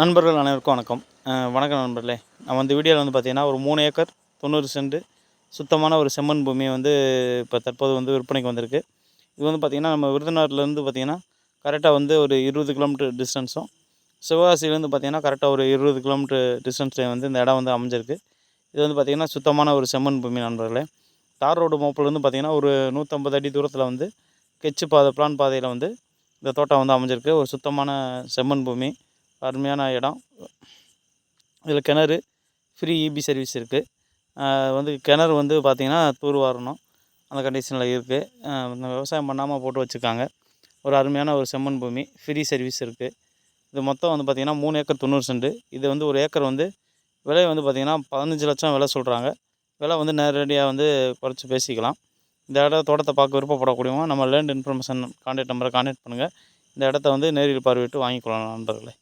நண்பர்கள் அனைவருக்கும் வணக்கம். வணக்கம் நண்பர்களே. நான் வந்து வீடியோவில் வந்து பார்த்திங்கன்னா ஒரு மூணு ஏக்கர் தொண்ணூறு சென்ட் சுத்தமான ஒரு செம்மண் பூமி வந்து இப்போ தற்போது வந்து விற்பனைக்கு வந்திருக்கு. இது வந்து பார்த்திங்கன்னா நம்ம விருதுநகர்லேருந்து பார்த்திங்கன்னா கரெக்டாக வந்து ஒரு இருபது கிலோமீட்டர் டிஸ்டன்ஸும் சிவகாசிலேருந்து பார்த்திங்கன்னா கரெக்டாக ஒரு இருபது கிலோமீட்டர் டிஸ்டன்ஸில் வந்து இந்த இடம் வந்து அமைஞ்சிருக்கு. இது வந்து பார்த்திங்கன்னா சுத்தமான ஒரு செம்மண் பூமி நண்பர்களே. தார் ரோடு மோப்புலேருந்து பார்த்திங்கன்னா ஒரு நூற்றம்பது அடி தூரத்தில் வந்து கெச்சு பாதை பிளான் பாதையில் வந்து இந்த தோட்டம் வந்து அமைஞ்சிருக்கு. ஒரு சுத்தமான செம்மண் பூமி. அருமையான இடம். இதில் கிணறு ஃப்ரீ இபி சர்வீஸ் இருக்குது வந்து கிணறு வந்து பார்த்திங்கன்னா தூர் வாரணும். அந்த கண்டிஷனில் இருக்குது இந்த விவசாயம் பண்ணாமல் போட்டு வச்சுருக்காங்க. ஒரு அருமையான ஒரு செம்மண் பூமி ஃப்ரீ சர்வீஸ் இருக்குது இது மொத்தம் வந்து பார்த்திங்கன்னா மூணு ஏக்கர் தொண்ணூறு சென்ட். இது வந்து ஒரு ஏக்கர் வந்து விலை வந்து பார்த்திங்கன்னா பதினஞ்சு லட்சம் விலை சொல்கிறாங்க விலை வந்து நேரடியாக வந்து குறைச்சி பேசிக்கலாம். இந்த இட தோட்டத்தை பார்க்க விருப்பப்படக்கூடியவங்க நம்ம லேண்ட் இன்ஃபர்மேஷன் கான்டாக்ட் நம்பரை கான்டாக்ட் பண்ணுங்கள் இந்த இடத்த வந்து நேரில் பார்வையிட்டு வாங்கிக்கொள்ளலாம் நண்பர்களே.